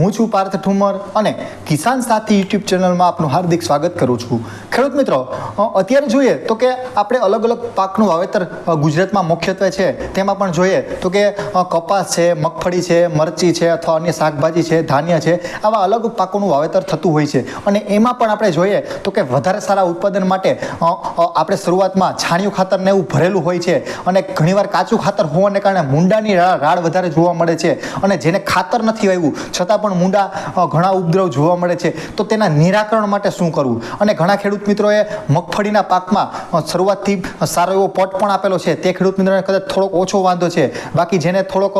હું છું પાર્થ ઠુમર અને કિસાન સાથી યુટ્યુબ ચેનલમાં આપનું હાર્દિક સ્વાગત કરું છું. ખેડૂત મિત્રો અત્યારે જોઈએ તો કે આપણે અલગ અલગ પાકનું વાવેતર ગુજરાતમાં મુખ્યત્વે છે. તેમાં પણ જોઈએ તો કે કપાસ છે, મગફળી છે, મરચી છે અથવા અન્ય શાકભાજી છે, ધાન્ય છે, આવા અલગ પાકોનું વાવેતર થતું હોય છે. અને એમાં પણ આપણે જોઈએ તો કે વધારે સારા ઉત્પાદન માટે આપણે શરૂઆતમાં છાણિયું ખાતરને એવું ભરેલું હોય છે અને ઘણીવાર કાચું ખાતર હોવાને કારણે મુંડાની રાળ વધારે જોવા મળે છે અને જેને ખાતર નથી આવ્યું, છતાં પણ મુંડા અ, ઘણા ઉપદ્રવ જોવા મળે છે. તો તેના નિરાકરણ માટે શું કરવું? અને ઘણા ખેડૂત મિત્રોએ મગફળીના પાકમાં શરૂઆતથી સારો એવો પટ પણ આપેલો છે. તે ખેડૂત મિત્રોને કદાચ થોડોક ઓછો વાંધો છે. બાકી જેને થોડોક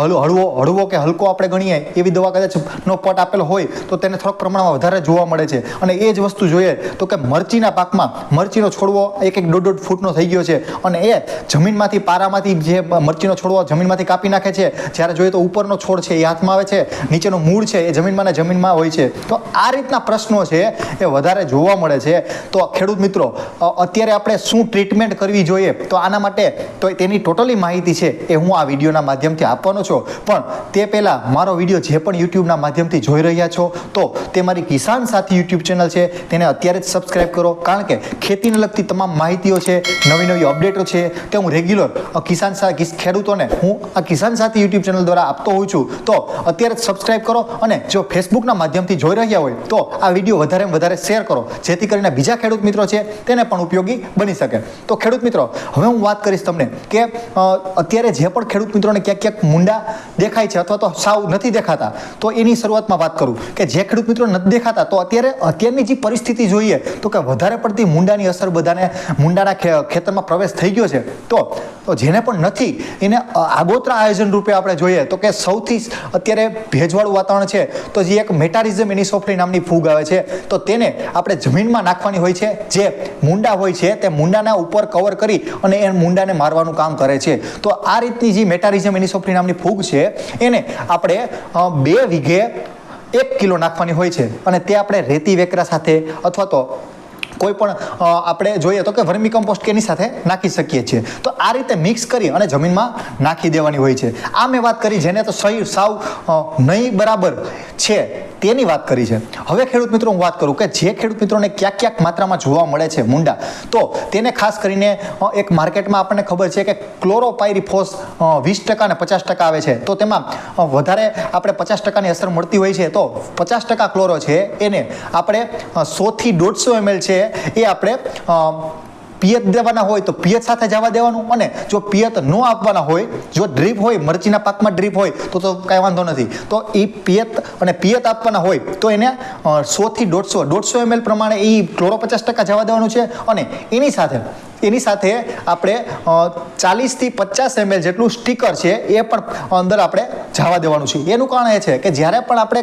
હળવો હળવો કે હલકો આપણે ગણીએ એવી દવા કદાચ નો પટ આપેલો હોય તો તેને થોડોક પ્રમાણમાં વધારે જોવા મળે છે. અને એ જ વસ્તુ જોઈએ તો કે મરચીના પાકમાં મરચીનો છોડવો એક એક દોઢ દોઢ ફૂટનો થઈ ગયો છે. અને એ જમીનમાંથી પારામાંથી જે મરચીનો છોડવો જમીનમાંથી કાપી નાખે છે. જ્યારે જોઈએ તો ઉપરનો છોડ છે એ હાથમાં આવે છે. નીચેનું મૂળ છે, એ જમીનમાં જમીનમાં હોય છે. તો આ રીતના પ્રશ્નો છે, એ વધારે જોવા મળે છે. તો ખેડૂત મિત્રો અત્યારે આપણે શું ટ્રીટમેન્ટ કરવી જોઈએ? તો આના માટે તો તેની ટોટલી માહિતી છે, એ હું આ વિડીયોના માધ્યમથી આપવાનો છું. પણ તે પહેલાં મારો વીડિયો જે પણ યુટ્યુબના માધ્યમથી જોઈ રહ્યા છો, તો તે મારી કિસાન સાથી યુટ્યુબ ચેનલ છે. તેને અત્યારે જ સબસ્ક્રાઇબ કરો, કારણ કે ખેતીને લગતી તમામ માહિતીઓ છે, નવી નવી અપડેટો છે, તે હું રેગ્યુલર કિસાન ખેડૂતોને હું આ કિસાન સાથી યુટ્યુબ ચેનલ દ્વારા આપતો હોઉં છું. તો અત્યારે જ સબસ્ક્રાઇબ કરો અને જો ફેસબુકના માધ્યમથી જોઈ રહ્યા હોય તો આ વીડિયો વધારે વધારે શેર કરો, જેથી કરીને બીજા ખેડૂત મિત્રો છે તેને પણ ઉપયોગી બની શકે. તો ખેડૂત મિત્રો, હવે હું વાત કરીશ તમને કે અત્યારે જે પણ ખેડૂત મિત્રોને ક્યાંક ક્યાંક મુંડા દેખાય છે અથવા તો સાવ નથી દેખાતા, તો એની શરૂઆતમાં વાત કરું કે જે ખેડૂત મિત્રો નથી દેખાતા, તો અત્યારે અત્યારની જે પરિસ્થિતિ જોઈએ, તો કે વધારે પડતી મુંડાની અસર બધાને મુંડાના ખેતરમાં પ્રવેશ થઈ ગયો છે. તો તો જેને પણ નથી, એને આગોતરા આયોજન રૂપે આપણે જોઈએ, તો કે સૌથી અત્યારે ભેજવાળું વાતાવરણ છે, તો જે એક મેટારિઝમ એનિસોફ્લી નામની ફૂગ આવે છે, તો તેને આપણે જમીનમાં નાખવાની હોય છે, જે મુંડા હોય છે, તે મુંડાના ઉપર કવર કરી અને એ મુંડાને મારવાનું કામ કરે છે. તો આ રીતની જે મેટારિઝમ એનિસોફ્લી નામની ફૂગ છે, એને આપણે બે વીઘે એક કિલો નાખવાની હોય છે. અને તે આપણે રેતી વેકરા સાથે અથવા તો કોઈ પણ આપણે જોઈએ તો કે વર્મી કમ્પોસ્ટ કેની સાથે નાખી શકીએ છીએ. તો આ રીતે મિક્સ કરી અને જમીનમાં નાખી દેવાની હોય છે. આ મેં વાત કરી જેને તો સહી, સાવ નહીં બરાબર છે તેની વાત કરી છે. હવે ખેડૂત મિત્રો, હું વાત કરું કે જે ખેડૂત મિત્રોને ક્યાંક ક્યાંક માત્રામાં જોવા મળે છે મુંડા, તો તેને ખાસ કરીને એક માર્કેટમાં આપણને ખબર છે કે ક્લોરોપાયરીફોસ વીસ ટકા અને પચાસ ટકા આવે છે. તો તેમાં વધારે આપણે પચાસ ટકાની અસર મળતી હોય છે. તો પચાસ ટકા ક્લોરો છે એને આપણે સોથી દોઢસો એમએલ છે એ આપણે પિયત દેવાના હોય તો પિયત સાથે જવા દેવાનું અને જો પિયત ન આપવાના હોય, જો ડ્રીપ હોય, મરચીના પાકમાં ડ્રીપ હોય, તો તો કાંઈ વાંધો નથી. તો એ પિયત અને પિયત આપવાના હોય, તો એને સોથી દોઢસો દોઢસો એમએલ પ્રમાણે એ ક્લોરો પચાસ ટકા જવા દેવાનું છે અને એની સાથે એની સાથે આપણે ચાલીસથી પચાસ એમએલ જેટલું સ્ટીકર છે એ પણ અંદર આપણે જવા દેવાનું છે. એનું કારણ એ છે કે જ્યારે પણ આપણે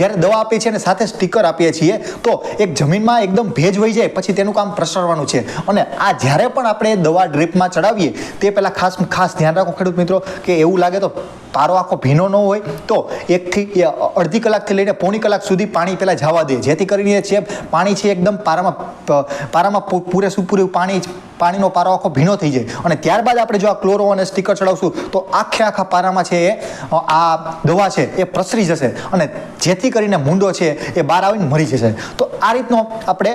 જ્યારે દવા આપીએ છીએ અને સાથે સ્ટીકર આપીએ છીએ, તો એક જમીનમાં એકદમ ભેજ વહી જાય, પછી તેનું કામ પ્રસરવાનું છે. અને આ જ્યારે પણ આપણે દવા ડ્રીપમાં ચડાવીએ, તે પહેલાં ખાસ ખાસ ધ્યાન રાખો ખેડૂત મિત્રો, કે એવું લાગે તો પારો આખો ભીનો ન હોય તો એકથી અડધી કલાકથી લઈને પોણી કલાક સુધી પાણી પહેલાં જવા દે. જેથી કરીને છે પાણી છે એકદમ પારામાં પારામાં પૂરેપૂરું પાણી પાણીનો પારો આખો ભીનો થઈ જાય. અને ત્યારબાદ આપણે જો આ ક્લોરો અને સ્ટીકર ચડાવશું, તો આખે આખા પારામાં છે એ આ દવા છે એ પ્રસરી જશે. અને જેથી કરીને મૂંડો છે એ બહાર આવીને મરી જશે. તો આ રીતનો આપણે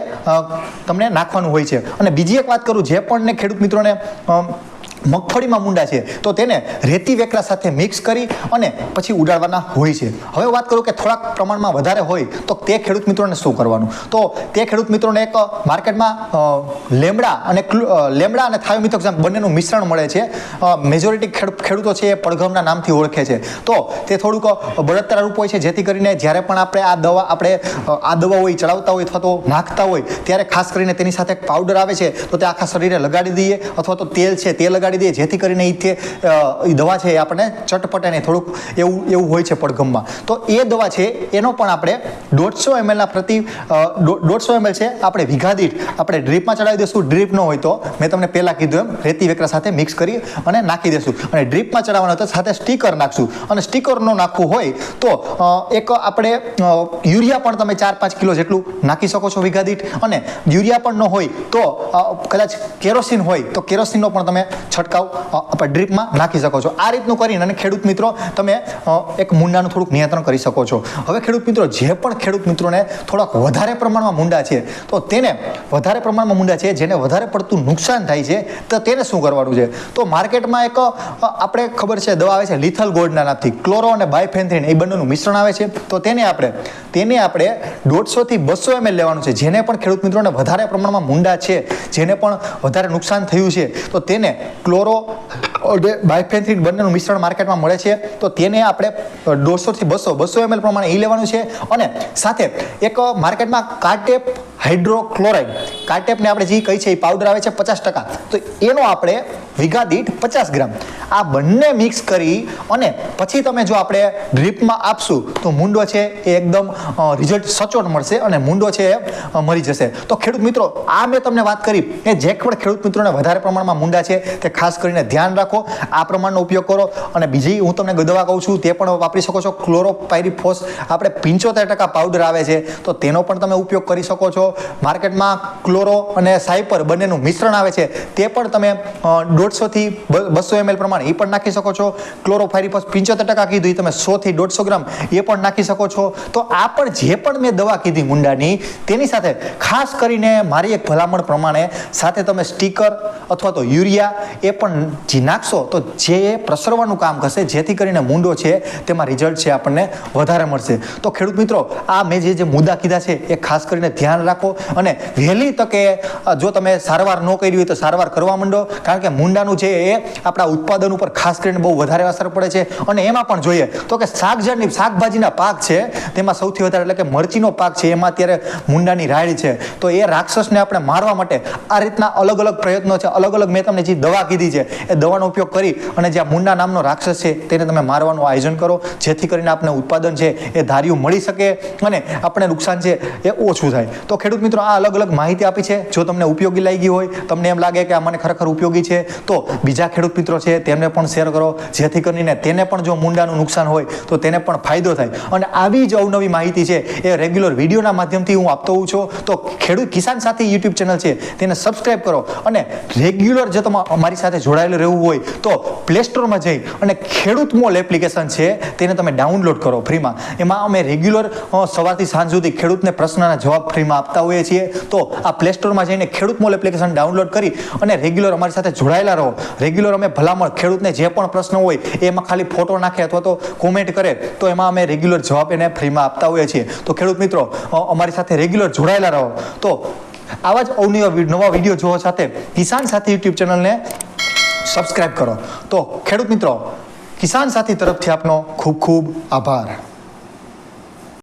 તમને નાખવાનું હોય છે. અને બીજી એક વાત કરું, જે પણ ને ખેડૂત મિત્રોને મગફળીમાં મુંડા છે. તો તેને રેતી વેકરા સાથે મિક્સ કરી અને પછી ઉડાડવાના હોય છે. હવે વાત કરું કે થોડાક પ્રમાણમાં વધારે હોય, તો તે ખેડૂત મિત્રોને શું કરવાનું? તો તે ખેડૂત મિત્રોને એક માર્કેટમાં લેમડા અને લેમડા અને થાયોમિથોક્સામ બંનેનું મિશ્રણ મળે છે. મેજોરિટી ખેડૂતો છે એ પડઘમના નામથી ઓળખે છે. તો તે થોડુંક બળતરા રૂપ હોય છે, જેથી કરીને જ્યારે પણ આપણે આ દવા, આપણે આ દવા હોય ચડાવતા હોય અથવા તો નાખતા હોય, ત્યારે ખાસ કરીને તેની સાથે પાવડર આવે છે, તો તે આખા શરીરે લગાડી દઈએ અથવા તો તેલ છે તે લગાડી દઈએ જેથી કરીને એ દવા છે એ આપણને ચટપટે ને થોડુંક એવું એવું હોય છે પડઘમમાં. તો એ દવા છે, એનો પણ આપણે દોઢસો એમએલના પ્રતિ દોઢસો એમએલ છે, આપણે વીઘા દીઠ, આપણે ડ્રીપમાં ચડાવી દઈશું, ડ્રીપ ન હોય તો, મેં તમને પહેલાં કીધું એમ, રેતી વેકરા સાથે મિક્સ કરી અને નાખી દઈશું. અને ડ્રીપમાં ચડાવવાનો તો સાથે સ્ટીકર નાખશું. અને સ્ટીકર ન નાખવું હોય તો એક આપણે યુરિયા પણ તમે ચાર, પાંચ કિલો જેટલું નાખી શકો છો વીઘા દીઠ. અને યુરિયા પણ ન હોય તો કદાચ કેરોસીન હોય તો કેરોસીનનો પણ તમે છંટકાવ આપણે ડ્રીપમાં નાખી શકો છો. આ રીતનું કરીને અને ખેડૂત મિત્રો, તમે એક મુંડાનું થોડુંક નિયંત્રણ કરી શકો છો. હવે ખેડૂત મિત્રો, જે પણ ખેડૂત મિત્રોને થોડાક વધારે પ્રમાણમાં મુંડા છે, તો તેને વધારે પ્રમાણમાં મુંડા છે, જેને વધારે પડતું નુકસાન થાય છે, તો તેને શું કરવાનું છે? તો માર્કેટમાં એક આપણે ખબર છે, દવા આવે છે લિથલ ગોલ્ડના નામથી. ક્લોરો અને બાયફેન્થ્રીન એ બંનેનું મિશ્રણ આવે છે. તો તેને આપણે તેને આપણે દોઢસોથી બસો એમએલ લેવાનું છે. જેને પણ ખેડૂત મિત્રોને વધારે પ્રમાણમાં મુંડા છે, જેને પણ વધારે નુકસાન થયું છે, તો તેને ક્લોરો બાયફેન્થ્રીન બંનેનું મિશ્રણ માર્કેટમાં મળે છે. તો તેને આપણે દોઢસોથી બસો બસો એમએલ પ્રમાણે એ લેવાનું છે. અને સાથે એક માર્કેટમાં કાર્ટેપ હાઇડ્રોક્લોરાઇડ, કાર્ટેપને આપણે જે કહી છે એ પાવડર આવે છે પચાસ ટકા. તો એનો આપણે વીઘા દીઠ પચાસ ગ્રામ. આ બંને મિક્સ કરી અને પછી તમે જો આપણે ડ્રીપમાં આપશું, તો મુંડો છે એ એકદમ રિઝલ્ટ સચોટ મળશે અને મુંડો છે એ મરી જશે. તો ખેડૂત મિત્રો, આ મેં તમને વાત કરી એ જે પણ ખેડૂત મિત્રોને વધારે પ્રમાણમાં મુંડા છે, તે ખાસ કરીને ધ્યાન રાખો, આ પ્રમાણનો ઉપયોગ કરો. અને બીજી હું તમને દવા કહું છું, તે પણ વાપરી શકો છો ક્લોરોપાયરીફોસ આપણે પંચોતેર ટકા પાવડર આવે છે, તો તેનો પણ તમે ઉપયોગ કરી શકો છો. માર્કેટમાં ક્લોરો અને સાયપર બંનેનું મિશ્રણ આવે છે, તે પણ તમે દોઢસોથી બસો એમએલ પ્રમાણે એ પણ નાખી શકો છો. ક્લોરોફાયરીપસ પંચોતેર ટકા કીધું એ તમે સોથી દોઢસો ગ્રામ એ પણ નાખી શકો છો. તો આ પણ જે પણ મેં દવા કીધી મુંડાની, તેની સાથે ખાસ કરીને મારી એક ભલામણ પ્રમાણે સાથે તમે સ્ટીકર અથવા તો યુરિયા એ પણ જે નાખશો, તો જે પ્રસરવાનું કામ કરશે, જેથી કરીને મુંડો છે, તેમાં રિઝલ્ટ છે આપણને વધારે મળશે. તો ખેડૂત મિત્રો, આ મેં જે જે મુદ્દા કીધા છે, એ ખાસ કરીને ધ્યાન રાખો અને વહેલી તકે જો તમે સારવાર ન કરી હોય તો સારવાર કરવા માંડો. કારણ કે મુંડાનું છે એ આપણા ઉત્પાદન ઉપર ખાસ કરીને બહુ વધારે અસર પડે છે. અને એમાં પણ જોઈએ તો કે શાકજળની શાકભાજીના પાક છે, તેમાં સૌથી વધારે એટલે કે મરચીનો પાક છે, એમાં અત્યારે મુંડાની રાયડ છે. તો એ રાક્ષસને આપણે મારવા માટે આ રીતના અલગ અલગ પ્રયત્નો છે. અલગ અલગ મેં તમને જે દવા કીધી છે, એ દવાનો ઉપયોગ કરી અને જે આ મુંડા નામનો રાક્ષસ છે, તેને તમે મારવાનું આયોજન કરો. જેથી કરીને આપણે ઉત્પાદન છે, એ ધાર્યું મળી શકે અને આપણે નુકસાન છે, એ ઓછું થાય. તો ખેડૂત મિત્રો, આ અલગ અલગ માહિતી આપી છે. જો તમને ઉપયોગી લાગી હોય, તમને એમ લાગે કે આ મને ખરેખર ઉપયોગી છે, તો બીજા ખેડૂત મિત્રો છે તેમને પણ શેર કરો. જેથી કરીને તેને પણ જો મુંડાનું નુકસાન હોય, તો તેને પણ ફાયદો થાય. અને આવી જ અવનવી માહિતી છે એ રેગ્યુલર વિડીયોના માધ્યમથી હું આપતો હોઉં છું. તો ખેડૂત કિસાન સાથે યુટ્યુબ ચેનલ છે, તેને સબસ્ક્રાઈબ કરો. અને રેગ્યુલર જો તમે, અમારી સાથે જોડાયેલું રહેવું હોય, તો પ્લે સ્ટોરમાં જઈ અને ખેડૂત મોલ એપ્લિકેશન છે, તેને તમે ડાઉનલોડ કરો ફ્રીમાં. એમાં અમે રેગ્યુલર સવારથી સાંજ સુધી ખેડૂતને પ્રશ્નના જવાબ ફ્રીમાં આપતા હોઈએ છીએ. તો આ પ્લે સ્ટોરમાં જઈને ખેડૂત મોલ એપ્લિકેશન ડાઉનલોડ કરી અને રેગ્યુલર અમારી સાથે જોડાયેલા રહો. રેગ્યુલર અમે ભલામણ ખેડૂતને જે પણ પ્રશ્ન હોય, એમાં ખાલી ફોટો નાખે અથવા તો કોમેન્ટ કરે, તો એમાં અમે રેગ્યુલર જવાબ એને ફ્રીમાં આપતા હોઈએ છીએ. તો ખેડૂત મિત્રો અમારી સાથે રેગ્યુલર જોડાયેલા રહો. તો આવા જ અવનવા નવા વીડિયો જોવા સાથે કિસાન સાથી યુટ્યુબ ચેનલને સબસ્ક્રાઈબ કરો. તો ખેડૂત મિત્રો, કિસાન સાથી તરફથી આપનો ખૂબ ખૂબ આભાર.